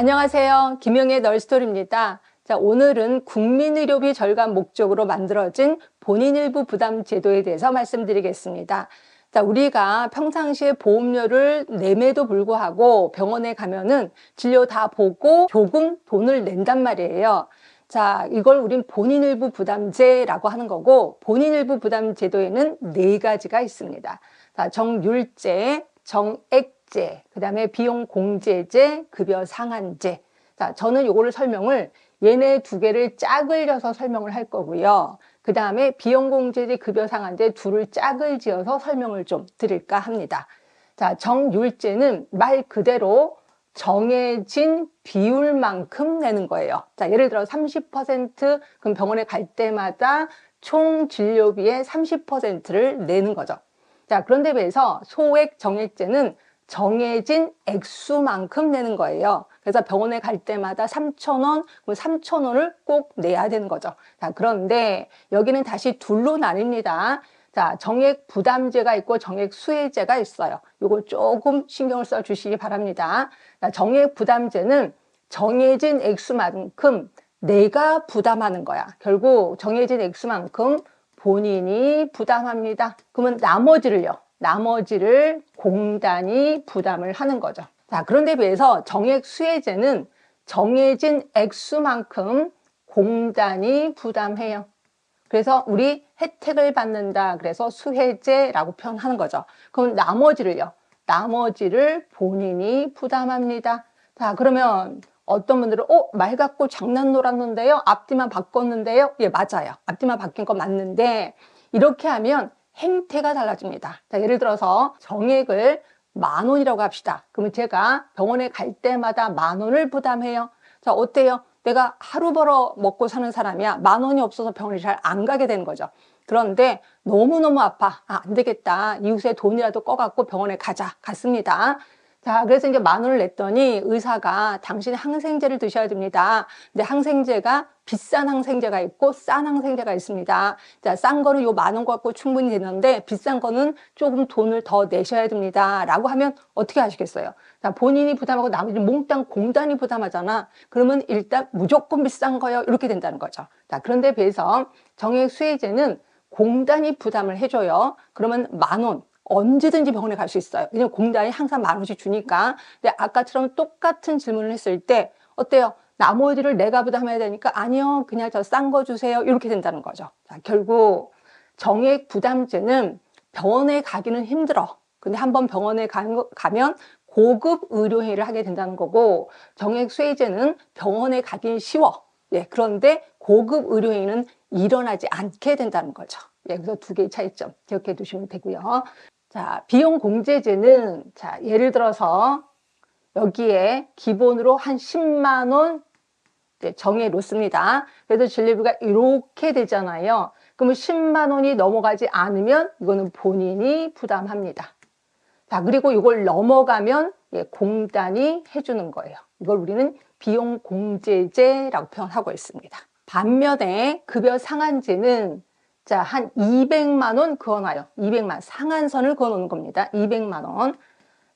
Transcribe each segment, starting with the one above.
안녕하세요. 김영의 널스토리입니다. 자, 오늘은 국민의료비 절감 목적으로 만들어진 본인 일부 부담 제도에 대해서 말씀드리겠습니다. 자, 우리가 평상시에 보험료를 내매도 불구하고 병원에 가면은 진료 다 보고 조금 돈을 낸단 말이에요. 자, 이걸 우린 본인 일부 부담제라고 하는 거고, 본인 일부 부담 제도에는 네 가지가 있습니다. 자, 정률제, 정액 제, 그 다음에 비용 공제제, 급여 상한제. 자, 저는 요거를 설명을 얘네 두 개를 짝을 져서 설명을 할 거고요. 그 다음에 비용 공제제, 급여 상한제 둘을 짝을 지어서 설명을 좀 드릴까 합니다. 자, 정률제는 말 그대로 정해진 비율만큼 내는 거예요. 자, 예를 들어 30% 그럼 병원에 갈 때마다 총 진료비의 30%를 내는 거죠. 자, 그런데 비해서 소액 정액제는 정해진 액수만큼 내는 거예요. 그래서 병원에 갈 때마다 3,000원, 그럼 3,000원을 꼭 내야 되는 거죠. 자, 그런데 여기는 다시 둘로 나뉩니다. 자, 정액 부담제가 있고 정액 수혜제가 있어요. 이걸 조금 신경을 써 주시기 바랍니다. 자, 정액 부담제는 정해진 액수만큼 내가 부담하는 거야. 결국 정해진 액수만큼 본인이 부담합니다. 그러면 나머지를요. 나머지를 공단이 부담을 하는 거죠. 자, 그런데 비해서 정액 수혜제는 정해진 액수만큼 공단이 부담해요. 그래서 우리 혜택을 받는다. 그래서 수혜제라고 표현하는 거죠. 그럼 나머지를요. 나머지를 본인이 부담합니다. 자, 그러면 어떤 분들은 어, 말 갖고 장난 놀았는데요. 앞뒤만 바꿨는데요. 예, 맞아요. 앞뒤만 바뀐 거 맞는데 이렇게 하면 행태가 달라집니다. 자, 예를 들어서 정액을 만 원이라고 합시다. 그러면 제가 병원에 갈 때마다 만 원을 부담해요. 자, 어때요? 내가 하루 벌어 먹고 사는 사람이야. 만 원이 없어서 병원에 잘 안 가게 되는 거죠. 그런데 너무너무 아파. 아, 안 되겠다. 이웃에 돈이라도 꺼갖고 병원에 가자. 갔습니다. 자, 그래서 이제 만 원을 냈더니 의사가 당신 항생제를 드셔야 됩니다. 근데 항생제가 비싼 항생제가 있고 싼 항생제가 있습니다. 자, 싼 거는 요 만 원 갖고 충분히 되는데 비싼 거는 조금 돈을 더 내셔야 됩니다. 라고 하면 어떻게 하시겠어요? 자, 본인이 부담하고 나머지 몽땅 공단이 부담하잖아. 그러면 일단 무조건 비싼 거요. 이렇게 된다는 거죠. 자, 그런데 비해서 정액 수혜제는 공단이 부담을 해줘요. 그러면 만 원, 언제든지 병원에 갈 수 있어요. 왜냐면 공단이 항상 만 원씩 주니까. 근데 아까처럼 똑같은 질문을 했을 때 어때요? 나머지를 내가 부담해야 되니까 아니요. 그냥 저 싼 거 주세요. 이렇게 된다는 거죠. 자, 결국 정액 부담제는 병원에 가기는 힘들어. 근데 한번 병원에 가면 고급 의료행위를 하게 된다는 거고 정액 수혜제는 병원에 가긴 쉬워. 예, 그런데 고급 의료행위는 일어나지 않게 된다는 거죠. 예, 그래서 두 개의 차이점 기억해 두시면 되고요. 자, 비용 공제제는 자, 예를 들어서 여기에 기본으로 한 10만 원 정해 놓습니다. 그래서 진료비가 이렇게 되잖아요. 그러면 10만 원이 넘어가지 않으면 이거는 본인이 부담합니다. 자, 그리고 이걸 넘어가면 예, 공단이 해주는 거예요. 이걸 우리는 비용 공제제라고 표현하고 있습니다. 반면에 급여 상한제는 자, 한 200만 원 그어놔요. 200만 상한선을 그어놓는 겁니다. 200만 원.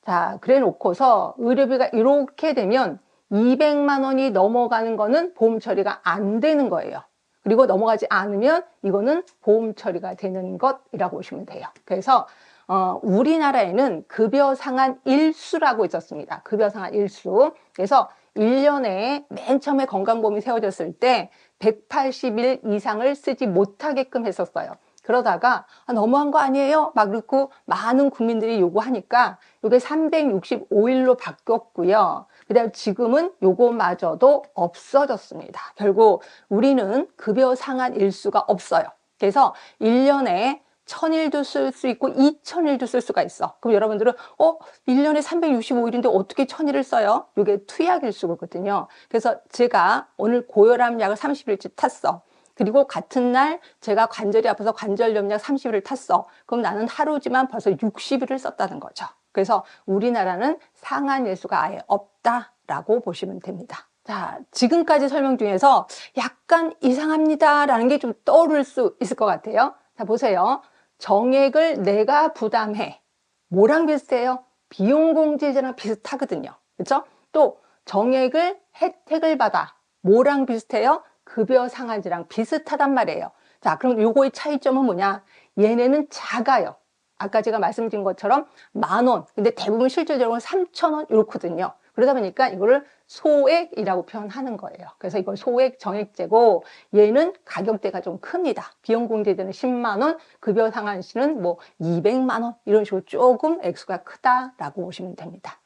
자, 그래 놓고서 의료비가 이렇게 되면 200만 원이 넘어가는 거는 보험 처리가 안 되는 거예요. 그리고 넘어가지 않으면 이거는 보험 처리가 되는 것이라고 보시면 돼요. 그래서 어, 우리나라에는 급여 상한 일수라고 있었습니다. 급여 상한 일수. 그래서 1년에 맨 처음에 건강보험이 세워졌을 때 180일 이상을 쓰지 못하게끔 했었어요. 그러다가 아, 너무한 거 아니에요? 막 그렇고 많은 국민들이 요구하니까 이게 365일로 바뀌었고요. 그다음 지금은 요거마저도 없어졌습니다. 결국 우리는 급여 상한 일수가 없어요. 그래서 1년에 천일도 쓸 수 있고 이천일도 쓸 수가 있어. 그럼 여러분들은 어 1년에 365일인데 어떻게 천일을 써요? 이게 투약일 수거든요. 그래서 제가 오늘 고혈압 약을 30일째 탔어. 그리고 같은 날 제가 관절이 아파서 관절염약 30일을 탔어. 그럼 나는 하루지만 벌써 60일을 썼다는 거죠. 그래서 우리나라는 상한 일수가 아예 없다라고 보시면 됩니다. 자, 지금까지 설명 중에서 약간 이상합니다라는 게 좀 떠오를 수 있을 것 같아요. 자, 보세요. 정액을 내가 부담해. 뭐랑 비슷해요? 비용공제제랑 비슷하거든요. 그렇죠? 또 정액을 혜택을 받아 뭐랑 비슷해요? 급여 상한제랑 비슷하단 말이에요. 자, 그럼 요거의 차이점은 뭐냐? 얘네는 작아요. 아까 제가 말씀드린 것처럼 만 원. 근데 대부분 실질적으로 3천 원 이렇거든요. 그러다 보니까 이거를 소액이라고 표현하는 거예요. 그래서 이걸 소액 정액제고 얘는 가격대가 좀 큽니다. 비용 공제되는 10만 원, 급여 상한 시는 뭐 200만 원 이런 식으로 조금 액수가 크다라고 보시면 됩니다.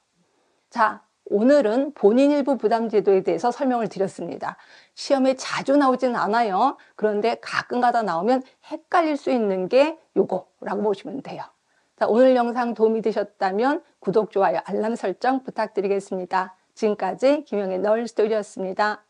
자, 오늘은 본인 일부 부담 제도에 대해서 설명을 드렸습니다. 시험에 자주 나오진 않아요. 그런데 가끔 가다 나오면 헷갈릴 수 있는 게 요거라고 보시면 돼요. 자, 오늘 영상 도움이 되셨다면 구독, 좋아요, 알람 설정 부탁드리겠습니다. 지금까지 김영의 널스토리였습니다.